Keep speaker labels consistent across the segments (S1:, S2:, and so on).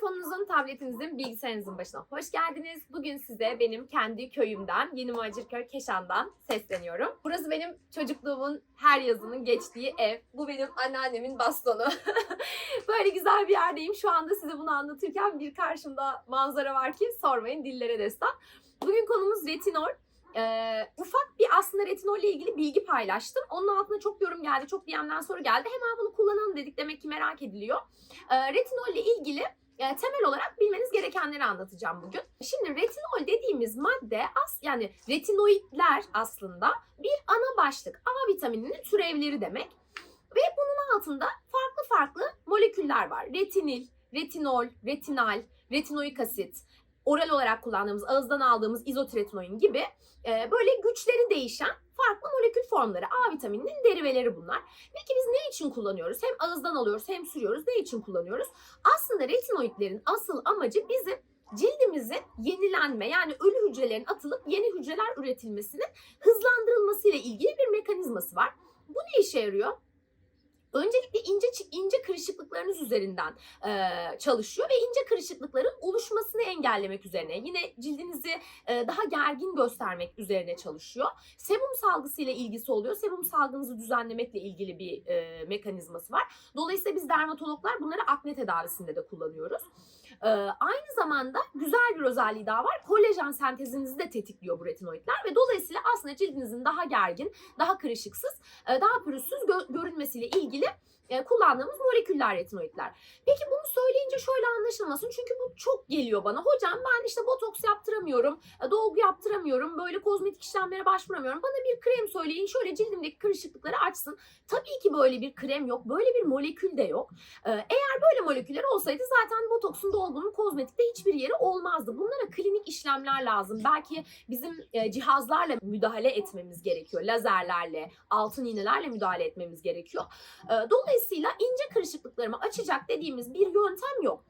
S1: Telefonunuzun, tabletinizin, bilgisayarınızın başına hoş geldiniz. Bugün size benim kendi köyümden, Yeni Macirköy Keşan'dan sesleniyorum. Burası benim çocukluğumun her yazının geçtiği ev. Bu benim anneannemin bastonu. Böyle güzel bir yerdeyim. Şu anda size bunu anlatırken bir karşımda manzara var ki sormayın dillere destan. Bugün konumuz retinol. Ee, ufak bir aslında retinol ile ilgili bilgi paylaştım. Onun altına çok yorum geldi, çok DM'den soru geldi. Hemen bunu kullanalım dedik demek ki merak ediliyor. Ee, retinol ile ilgili e, temel olarak bilmeniz gerekenleri anlatacağım bugün. Şimdi retinol dediğimiz madde as yani retinoidler aslında bir ana başlık. A vitamininin türevleri demek. Ve bunun altında farklı farklı moleküller var. Retinil, retinol, retinal, retinoik asit, oral olarak kullandığımız, ağızdan aldığımız izotretinoin gibi e, böyle güçleri değişen farklı molekül formları. A vitamininin deriveleri bunlar. Peki biz ne için kullanıyoruz? Hem ağızdan alıyoruz hem sürüyoruz. Ne için kullanıyoruz? Aslında retinoidlerin asıl amacı bizim cildimizin yenilenme yani ölü hücrelerin atılıp yeni hücreler üretilmesinin hızlandırılması ile ilgili bir mekanizması var. Bu ne işe yarıyor? Öncelikle ince ince kırışıklıklarınız üzerinden e, çalışıyor ve ince kırışıklıkların oluşmasını engellemek üzerine yine cildinizi e, daha gergin göstermek üzerine çalışıyor. Sebum salgısı ile ilgisi oluyor. Sebum salgınızı düzenlemekle ilgili bir e, mekanizması var. Dolayısıyla biz dermatologlar bunları akne tedavisinde de kullanıyoruz. E, aynı zamanda güzel bir özelliği daha var. Kolajen sentezinizi de tetikliyor bu retinoidler ve dolayısıyla aslında cildinizin daha gergin, daha kırışıksız, e, daha pürüzsüz gö- görünmesiyle ilgili e, kullandığımız moleküller retinoidler. Peki bunu söyleyince şöyle anlaşılmasın çünkü bu çok geliyor bana. Hocam ben işte botoks yaptıramıyorum, e, dolgu yaptıramıyorum, böyle kozmetik işlemlere başvuramıyorum. Bana bir krem söyleyin şöyle cildimdeki kırışıklıkları açsın. Tabii ki böyle bir krem yok, böyle bir molekül de yok. E, eğer böyle moleküller olsaydı zaten botoksun, dolgunun kozmetikte hiçbir yeri olmazdı. Bunlara klinik işlemler lazım. Belki bizim cihazlarla müdahale etmemiz gerekiyor. Lazerlerle, altın iğnelerle müdahale etmemiz gerekiyor. Dolayısıyla ince kırışıklıklarımı açacak dediğimiz bir yöntem yok.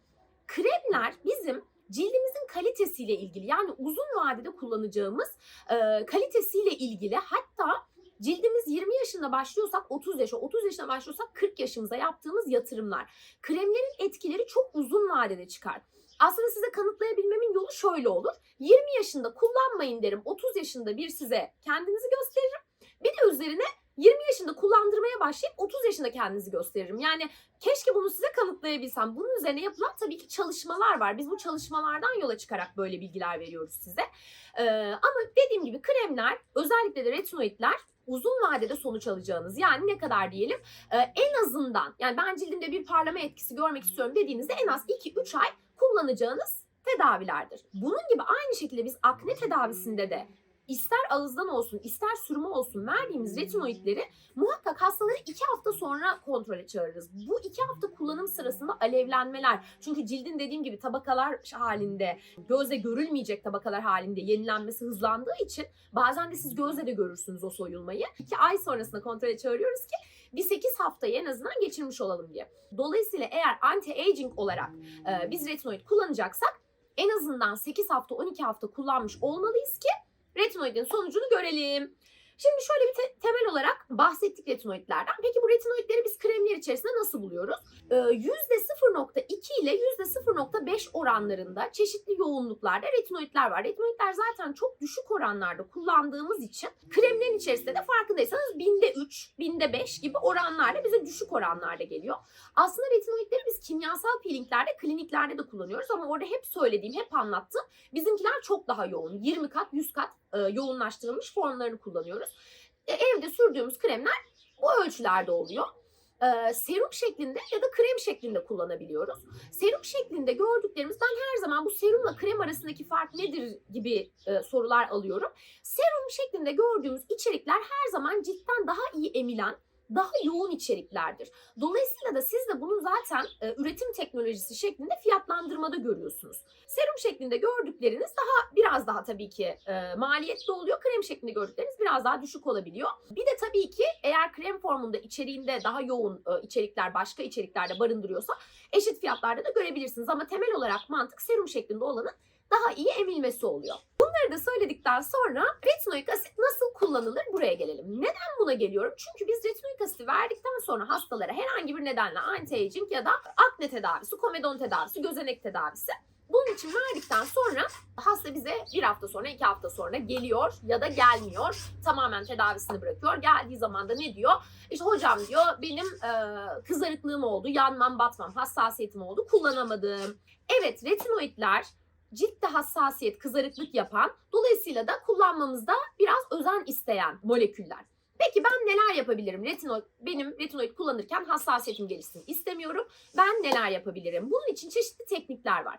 S1: Kremler bizim cildimizin kalitesiyle ilgili yani uzun vadede kullanacağımız e, kalitesiyle ilgili hatta cildimiz 20 yaşında başlıyorsak 30 yaşa, 30 yaşına başlıyorsak 40 yaşımıza yaptığımız yatırımlar. Kremlerin etkileri çok uzun vadede çıkar. Aslında size kanıtlayabilmemin yolu şöyle olur. 20 yaşında kullanmayın derim. 30 yaşında bir size kendinizi gösteririm. Bir de üzerine 20 yaşında kullandırmaya başlayıp 30 yaşında kendinizi gösteririm. Yani keşke bunu size kanıtlayabilsem. Bunun üzerine yapılan tabii ki çalışmalar var. Biz bu çalışmalardan yola çıkarak böyle bilgiler veriyoruz size. Ee, ama dediğim gibi kremler özellikle de retinoidler uzun vadede sonuç alacağınız yani ne kadar diyelim e, en azından yani ben cildimde bir parlama etkisi görmek istiyorum dediğinizde en az 2-3 ay kullanacağınız tedavilerdir. Bunun gibi aynı şekilde biz akne tedavisinde de ister ağızdan olsun ister sürme olsun verdiğimiz retinoidleri muhakkak hastaları iki hafta sonra kontrole çağırırız. Bu iki hafta kullanım sırasında alevlenmeler çünkü cildin dediğim gibi tabakalar halinde gözle görülmeyecek tabakalar halinde yenilenmesi hızlandığı için bazen de siz gözle de görürsünüz o soyulmayı. İki ay sonrasında kontrole çağırıyoruz ki bir 8 haftayı en azından geçirmiş olalım diye. Dolayısıyla eğer anti-aging olarak e, biz retinoid kullanacaksak en azından 8 hafta 12 hafta kullanmış olmalıyız ki retinoidin sonucunu görelim. Şimdi şöyle bir te- temel olarak bahsettik retinoidlerden. Peki bu retinoidleri biz kremler içerisinde nasıl buluyoruz? Ee, %0.2 ile %0.5 oranlarında çeşitli yoğunluklarda retinoidler var. Retinoidler zaten çok düşük oranlarda kullandığımız için kremlerin içerisinde de farkındaysanız binde 3, binde 5 gibi oranlarda bize düşük oranlarda geliyor. Aslında retinoidleri biz kimyasal peelinglerde, kliniklerde de kullanıyoruz ama orada hep söylediğim, hep anlattım. Bizimkiler çok daha yoğun. 20 kat, 100 kat e, yoğunlaştırılmış formlarını kullanıyoruz. E, evde sürdüğümüz kremler bu ölçülerde oluyor. E, serum şeklinde ya da krem şeklinde kullanabiliyoruz. Serum şeklinde gördüklerimiz ben her zaman bu serumla krem arasındaki fark nedir gibi e, sorular alıyorum. Serum şeklinde gördüğümüz içerikler her zaman ciltten daha iyi emilen, daha yoğun içeriklerdir. Dolayısıyla da siz de bunu zaten e, üretim teknolojisi şeklinde fiyatlandırmada görüyorsunuz. Serum şeklinde gördükleriniz daha biraz daha tabii ki e, maliyetli oluyor. Krem şeklinde gördükleriniz biraz daha düşük olabiliyor. Bir de tabii ki eğer krem formunda içeriğinde daha yoğun e, içerikler başka içeriklerde barındırıyorsa eşit fiyatlarda da görebilirsiniz. Ama temel olarak mantık serum şeklinde olanın daha iyi emilmesi oluyor. Bunları da söyledikten sonra retinoik asit nasıl kullanılır buraya gelelim. Neden buna geliyorum? Çünkü biz retinoik asiti verdikten sonra hastalara herhangi bir nedenle anti-aging ya da akne tedavisi, komedon tedavisi, gözenek tedavisi bunun için verdikten sonra hasta bize bir hafta sonra, iki hafta sonra geliyor ya da gelmiyor. Tamamen tedavisini bırakıyor. Geldiği zaman da ne diyor? İşte hocam diyor benim e, kızarıklığım oldu, yanmam, batmam, hassasiyetim oldu, kullanamadım. Evet, retinoidler ciltte hassasiyet, kızarıklık yapan, dolayısıyla da kullanmamızda biraz özen isteyen moleküller. Peki ben neler yapabilirim? Retinoid, benim retinoid kullanırken hassasiyetim gelişsin istemiyorum. Ben neler yapabilirim? Bunun için çeşitli teknikler var.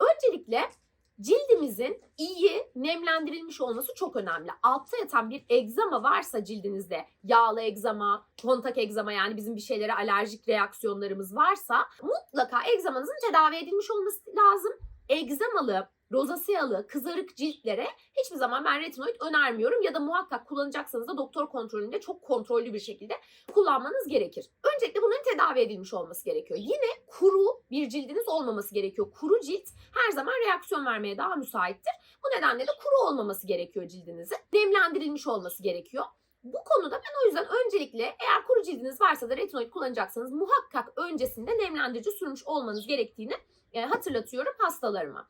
S1: Öncelikle cildimizin iyi nemlendirilmiş olması çok önemli. Altta yatan bir egzama varsa cildinizde, yağlı egzama, kontak egzama yani bizim bir şeylere alerjik reaksiyonlarımız varsa mutlaka egzamanızın tedavi edilmiş olması lazım. Egzamalı, rozaseyalı, kızarık ciltlere hiçbir zaman ben retinoid önermiyorum ya da muhakkak kullanacaksanız da doktor kontrolünde çok kontrollü bir şekilde kullanmanız gerekir. Öncelikle bunun tedavi edilmiş olması gerekiyor. Yine kuru bir cildiniz olmaması gerekiyor. Kuru cilt her zaman reaksiyon vermeye daha müsaittir. Bu nedenle de kuru olmaması gerekiyor cildinizin. Nemlendirilmiş olması gerekiyor. Bu konuda ben o yüzden öncelikle eğer kuru cildiniz varsa da retinoid kullanacaksanız muhakkak öncesinde nemlendirici sürmüş olmanız gerektiğini e, hatırlatıyorum hastalarıma.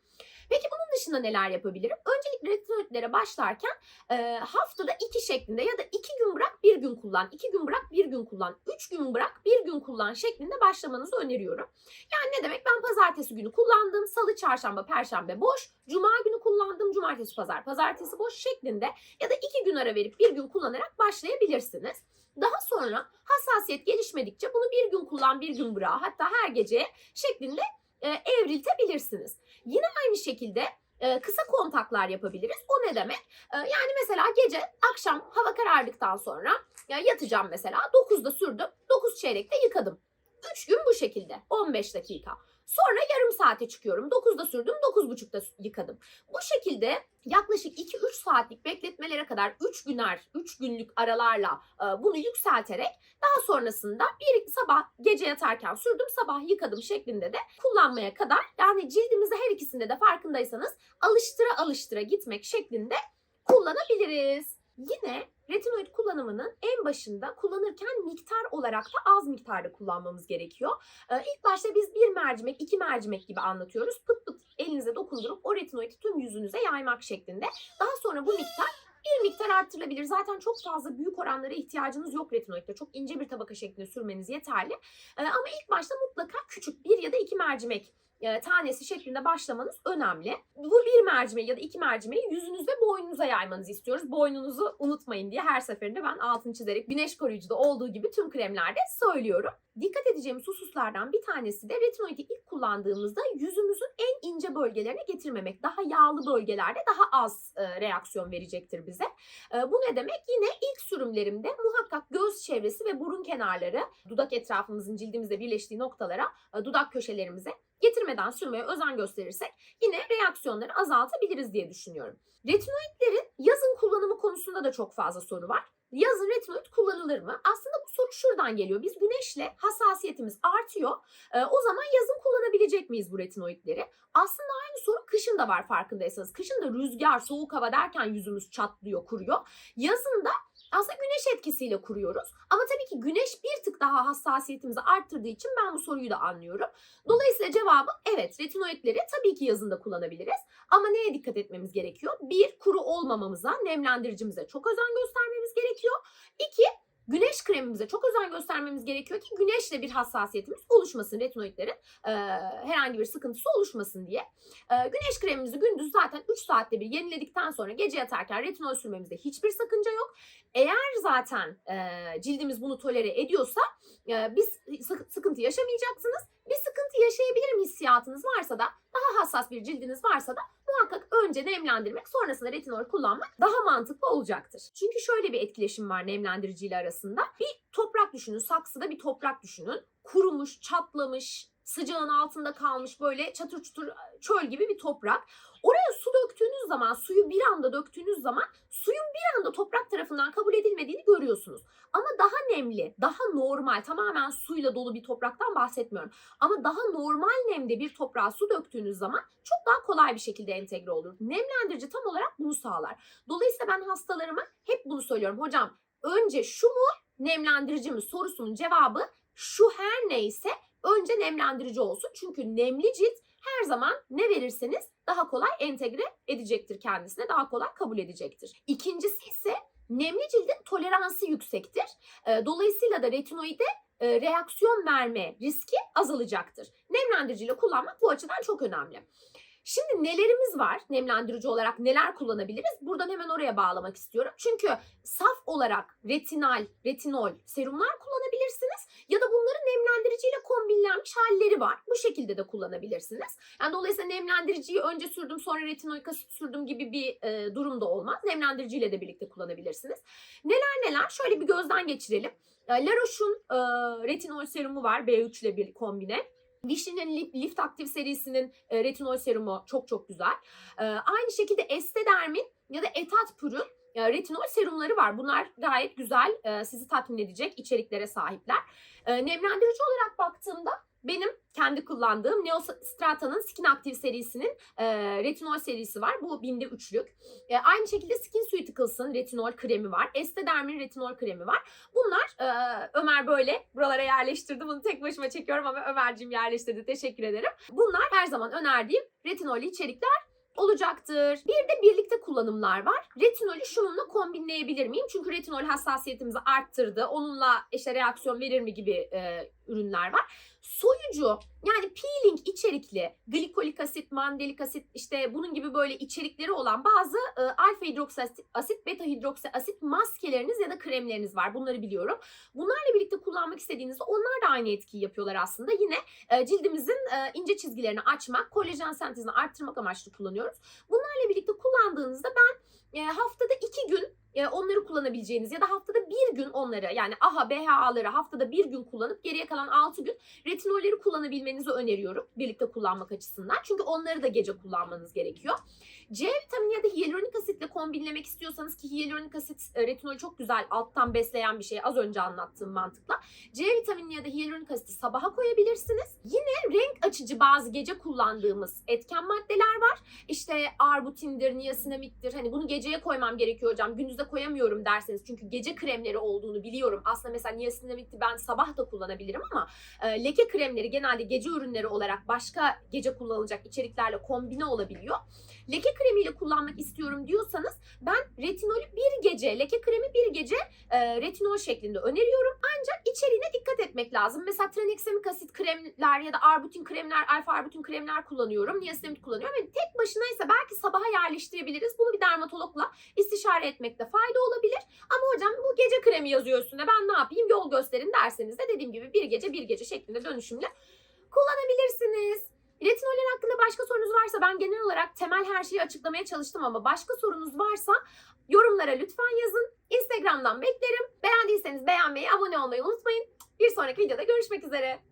S1: Peki bunun dışında neler yapabilirim? Öncelikle retinoidlere başlarken e, haftada iki şeklinde ya da iki gün bırak bir gün kullan, iki gün bırak bir gün kullan, üç gün bırak bir gün kullan şeklinde başlamanızı öneriyorum. Yani ne demek? Ben pazartesi günü kullandım, salı, çarşamba, perşembe boş, cuma günü kullandım, cumartesi, pazar, pazartesi boş şeklinde ya da iki gün ara verip bir gün kullanarak başlayabilirsiniz. Daha sonra hassasiyet gelişmedikçe bunu bir gün kullan, bir gün bırak, hatta her gece şeklinde e, evriltebilirsiniz. Yine aynı şekilde e, kısa kontaklar yapabiliriz. O ne demek? E, yani mesela gece akşam hava karardıktan sonra ya yatacağım mesela 9'da sürdüm 9 çeyrekte yıkadım. 3 gün bu şekilde 15 dakika. Sonra yarım saate çıkıyorum. 9'da sürdüm 9.30'da yıkadım. Bu şekilde yaklaşık 2-3 saatlik bekletmelere kadar 3 güner 3 günlük aralarla e, bunu yükselterek daha sonrasında bir sabah gece yatarken sürdüm sabah yıkadım şeklinde de kullanmaya kadar yani cildimizde her ikisinde de farkındaysanız alıştıra alıştıra gitmek şeklinde kullanabiliriz. Yine retinoid kullanımının en başında kullanırken miktar olarak da az miktarda kullanmamız gerekiyor. Ee, ilk başta biz bir mercimek, iki mercimek gibi anlatıyoruz. Pıt pıt elinize dokundurup o retinoidi tüm yüzünüze yaymak şeklinde. Daha sonra bu miktar bir miktar arttırılabilir. Zaten çok fazla büyük oranlara ihtiyacınız yok retinoidde. Çok ince bir tabaka şeklinde sürmeniz yeterli. Ee, ama ilk başta mutlaka küçük bir ya da iki mercimek e, tanesi şeklinde başlamanız önemli. Bu bir mercimeği ya da iki mercimeği yüzünüz ve boynunuza yaymanızı istiyoruz. Boynunuzu unutmayın diye her seferinde ben altını çizerek güneş koruyucuda olduğu gibi tüm kremlerde söylüyorum. Dikkat edeceğimiz hususlardan bir tanesi de retinoidi ilk kullandığımızda yüzümüzün en ince bölgelerine getirmemek. Daha yağlı bölgelerde daha az e, reaksiyon verecektir bize. E, bu ne demek? Yine ilk sürümlerimde muhakkak göz çevresi ve burun kenarları, dudak etrafımızın cildimizle birleştiği noktalara, e, dudak köşelerimize getirmeden sürmeye özen gösterirsek yine reaksiyonları azaltabiliriz diye düşünüyorum. Retinoidlerin yazın kullanımı konusunda da çok fazla soru var. Yazın retinoid kullanılır mı? Aslında bu soru şuradan geliyor. Biz güneşle hassasiyetimiz artıyor. Ee, o zaman yazın kullanabilecek miyiz bu retinoidleri? Aslında aynı soru kışın da var farkındaysanız. Kışın da rüzgar, soğuk hava derken yüzümüz çatlıyor, kuruyor. Yazın da aslında güneş etkisiyle kuruyoruz. Ama tabii ki güneş bir tık daha hassasiyetimizi arttırdığı için ben bu soruyu da anlıyorum. Dolayısıyla cevabı evet retinoidleri tabii ki yazında kullanabiliriz. Ama neye dikkat etmemiz gerekiyor? Bir, kuru olmamamıza, nemlendiricimize çok özen göstermemiz gerekiyor. İki, güneş kremimize çok özen göstermemiz gerekiyor ki güneşle bir hassasiyetimiz oluşmasın retinoidlerin e, herhangi bir sıkıntısı oluşmasın diye. E, güneş kremimizi gündüz zaten 3 saatte bir yeniledikten sonra gece yatarken retinol sürmemizde hiçbir sakınca yok. Eğer zaten e, cildimiz bunu tolere ediyorsa e, biz sıkıntı yaşamayacaksınız. Bir sıkıntı yaşayabilirim hissiyatınız varsa da daha hassas bir cildiniz varsa da muhakkak önce nemlendirmek sonrasında retinol kullanmak daha mantıklı olacaktır. Çünkü şöyle bir etkileşim var nemlendiriciyle arasında. Bir toprak düşünün, saksıda bir toprak düşünün. Kurumuş, çatlamış, sıcağın altında kalmış böyle çatır çutur çöl gibi bir toprak. Oraya su döktüğünüz zaman, suyu bir anda döktüğünüz zaman suyun bir anda toprak tarafından kabul edilmediğini görüyorsunuz. Ama daha nemli, daha normal, tamamen suyla dolu bir topraktan bahsetmiyorum. Ama daha normal nemde bir toprağa su döktüğünüz zaman çok daha kolay bir şekilde entegre olur. Nemlendirici tam olarak bunu sağlar. Dolayısıyla ben hastalarıma hep bunu söylüyorum. Hocam önce şu mu nemlendirici mi sorusunun cevabı şu her neyse önce nemlendirici olsun. Çünkü nemli cilt her zaman ne verirseniz daha kolay entegre edecektir kendisine, daha kolay kabul edecektir. İkincisi ise nemli cildin toleransı yüksektir. Ee, Dolayısıyla da retinoide e, reaksiyon verme riski azalacaktır. Nemlendiriciyle kullanmak bu açıdan çok önemli. Şimdi nelerimiz var nemlendirici olarak neler kullanabiliriz? Buradan hemen oraya bağlamak istiyorum. Çünkü saf olarak retinal, retinol serumlar kullanabilirsiniz nemlendiriciyle kombinlenmiş halleri var. Bu şekilde de kullanabilirsiniz. Yani dolayısıyla nemlendiriciyi önce sürdüm sonra retinoik asit sürdüm gibi bir e, durum da olmaz. Nemlendiriciyle de birlikte kullanabilirsiniz. Neler neler şöyle bir gözden geçirelim. E, La Roche'un e, retinol serumu var B3 ile bir kombine. Vichy'nin Lif- Lift Active serisinin e, retinol serumu çok çok güzel. E, aynı şekilde Estederm'in ya da Etat Pur'un e, retinol serumları var. Bunlar gayet güzel, e, sizi tatmin edecek içeriklere sahipler. E, nemlendirici olarak baktığımda benim kendi kullandığım Neostrata'nın Skin Active serisinin e, retinol serisi var. Bu binde üçlük. E, aynı şekilde Skin Ceuticals'ın retinol kremi var. Estederm'in retinol kremi var. Bunlar e, Ömer böyle buralara yerleştirdi. Bunu tek başıma çekiyorum ama Ömerciğim yerleştirdi. Teşekkür ederim. Bunlar her zaman önerdiğim retinollü içerikler olacaktır. Bir de birlikte kullanımlar var. Retinolü şununla kombinleyebilir miyim? Çünkü retinol hassasiyetimizi arttırdı. Onunla işte reaksiyon verir mi gibi e, ürünler var. Soyucu yani peeling içerikli glikolik asit, mandelik asit işte bunun gibi böyle içerikleri olan bazı e, alfa hidroksi asit, beta hidroksi asit maskeleriniz ya da kremleriniz var. Bunları biliyorum. Bunlarla birlikte kullanmak istediğinizde onlar da aynı etkiyi yapıyorlar aslında. Yine e, cildimizin e, ince çizgilerini açmak, kolajen sentezini arttırmak amaçlı kullanıyoruz. Bunlarla birlikte kullandığınızda ben e, haftada iki gün e, onları kullanabileceğiniz ya da haftada bir gün onları yani AHA, BHA'ları haftada bir gün kullanıp geriye kalan 6 gün retinolleri kullanabilmenizi öneriyorum birlikte kullanmak açısından. Çünkü onları da gece kullanmanız gerekiyor. C vitamini ya da hyaluronik asitle kombinlemek istiyorsanız ki hyaluronik asit e, retinolü çok güzel alttan besleyen bir şey az önce anlattığım mantıkla. C vitamini ya da hyaluronik asiti sabaha koyabilirsiniz. Yine renk açıcı bazı gece kullandığımız etken maddeler var. İşte arbutindir, niasinamittir. Hani bunu geceye koymam gerekiyor hocam. Gündüzde koyamıyorum derseniz. Çünkü gece kremleri olduğunu biliyorum. Aslında mesela niasinamiti ben sabah da kullanabilirim ama e, leke kremleri genelde gece ürünleri olarak başka gece kullanılacak içeriklerle kombine olabiliyor. Leke kremiyle kullanmak istiyorum diyorsanız ben retinolü bir gece, leke kremi bir gece e, retinol şeklinde öneriyorum. Ancak içeriğine dikkat etmek lazım. Mesela tranexamik asit kremler ya da arbutin kremler, alfa arbutin kremler kullanıyorum. Niacinamid kullanıyorum. Ve tek başınaysa belki sabaha yerleştirebiliriz. Bunu bir dermatologla istişare etmekte fayda olabilir. Ama hocam bu gece kremi yazıyor üstünde ben ne yapayım yol gösterin derseniz de dediğim gibi bir gece bir gece şeklinde dönüşümle kullanabilirsiniz. Retinoller hakkında başka sorunuz varsa ben genel olarak temel her şeyi açıklamaya çalıştım ama başka sorunuz varsa yorumlara lütfen yazın. Instagram'dan beklerim. Beğendiyseniz beğenmeyi, abone olmayı unutmayın. Bir sonraki videoda görüşmek üzere.